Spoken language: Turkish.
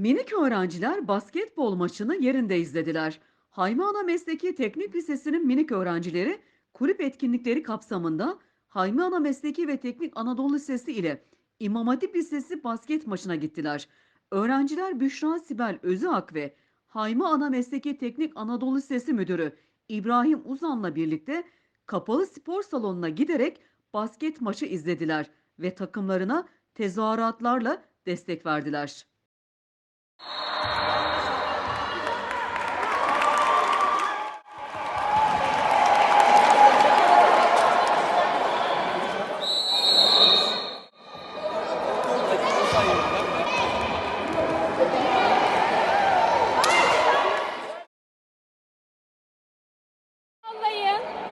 Minik öğrenciler basketbol maçını yerinde izlediler. Haymana Mesleki Teknik Lisesi'nin minik öğrencileri kulüp etkinlikleri kapsamında Haymana Mesleki ve Teknik Anadolu Lisesi ile İmam Hatip Lisesi basket maçına gittiler. Öğrenciler Büşra Sibel Özüak ve Haymana Mesleki Teknik Anadolu Lisesi Müdürü İbrahim Uzan'la birlikte kapalı spor salonuna giderek basket maçı izlediler ve takımlarına tezahüratlarla destek verdiler. Sallayın.